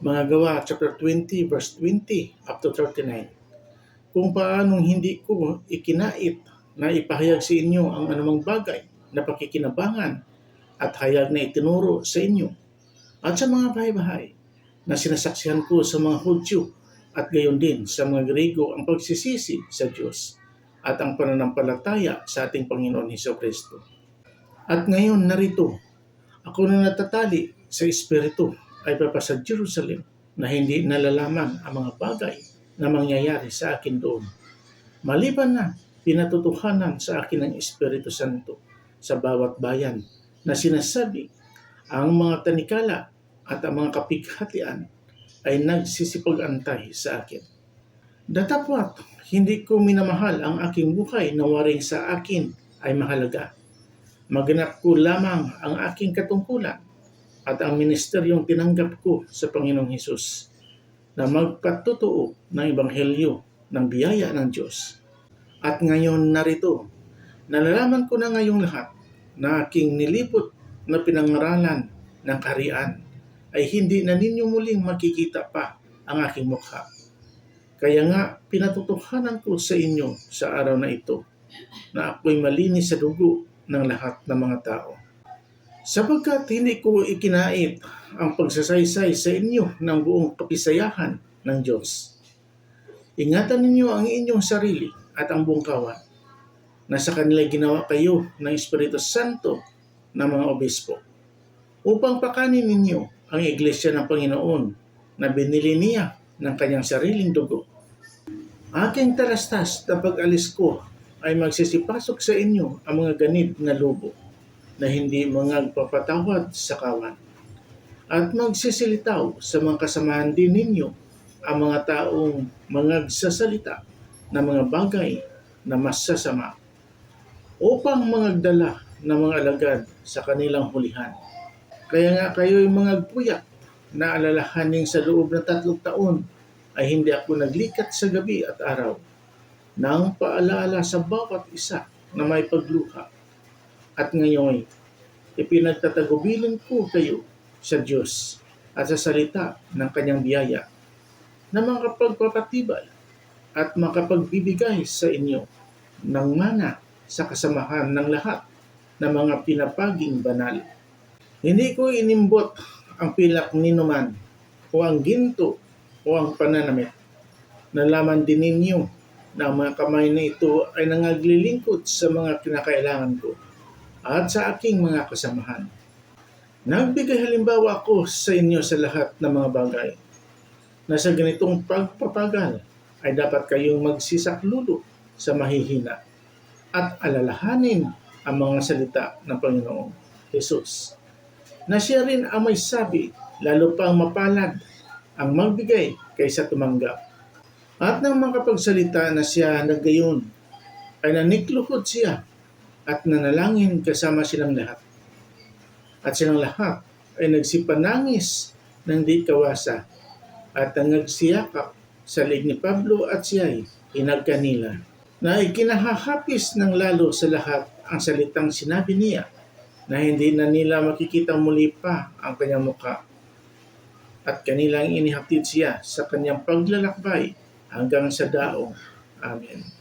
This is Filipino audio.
Mga gawa, chapter 20, verse 20 up to 39. Kung paanong hindi ko ikinait na ipahayag sa inyo ang anumang bagay na pakikinabangan at hayag na itinuro sa inyo at sa mga bahay-bahay na sinasaksihan ko sa mga Hudyo at gayon din sa mga Grego ang pagsisisi sa Diyos at ang pananampalataya sa ating Panginoon Heso Kristo. At ngayon narito, ako na natatali sa Espiritu ay papasa Jerusalem na hindi nalalaman ang mga bagay na mangyayari sa akin doon. Maliban na pinatutuhanan sa akin ng Espiritu Santo sa bawat bayan na sinasabi ang mga tanikala at ang mga kapighatian ay nagsisipag-antay sa akin. Datapwat, hindi ko minamahal ang aking buhay na waring sa akin ay mahalaga. Maganap ko lamang ang aking katungkulan at ang ministeryong tinanggap ko sa Panginoong Hesus na magpatutuo ng Ebanghelyo ng biyaya ng Diyos. At ngayon narito, nalalaman ko na ngayong lahat na aking nilipot na pinangaralan ng kaharian ay hindi na ninyo muling makikita pa ang aking mukha. Kaya nga, pinatutuhanan ko sa inyo sa araw na ito na ako'y malinis sa dugo ng lahat ng mga tao. Sapagkat hindi ko ikinait ang pagsasaysay sa inyo ng buong kapisayahan ng Diyos. Ingatan ninyo ang inyong sarili at ang buong kawan na sa kanila ginawa kayo ng Espiritu Santo ng mga obispo upang pakanin ninyo ang iglesia ng Panginoon na binili niya ng kanyang sariling dugo. Aking talastas na pag-alis ko ay magsisipasok sa inyo ang mga ganid na lobo na hindi mga papatawad sa kawan at magsisilitaw sa mga kasamahan din ninyo ang mga taong mangagsasalita ng mga bagay na masasama upang mangagdala ng mga alagad sa kanilang hulihan. Kaya nga kayo'y mga puyak na alalahaning sa loob ng tatlong taon ay hindi ako naglikat sa gabi at araw nang paalaala sa bawat isa na may pagluha. At ngayon, ipinagtatagubilin ko kayo sa Diyos at sa salita ng kanyang biyaya na makapagpapatibay at makapagbibigay sa inyo ng mana sa kasamahan ng lahat ng mga pinapaging banal. Hindi ko inimbot ang pilak ni Numan o ang ginto o ang pananamit. Nalaman din ninyo na ang mga kamay na ito ay nangaglilingkod sa mga kinakailangan ko at sa aking mga kasamahan. Nagbigay halimbawa ako sa inyo sa lahat ng mga bagay na sa ganitong pagpapagal ay dapat kayong magsisaklolo sa mahihina at alalahanin ang mga salita ng Panginoong Jesus. Na siya rin ang may sabi, lalo pang mapalad ang magbigay kaysa tumanggap. At nang makapagsalita na siya na gayon, ay nanikluhod siya at nanalangin kasama silang lahat. At silang lahat ay nagsipanangis ng di kawasa at nangagsiyakap sa lig ni Pablo at siya'y hinagkanila na ikinahahapis ng lalo sa lahat ang salitang sinabi niya na hindi na nila makikita muli pa ang kanyang mukha at kanilang inihatid siya sa kanyang paglalakbay hanggang sa daong. Amen.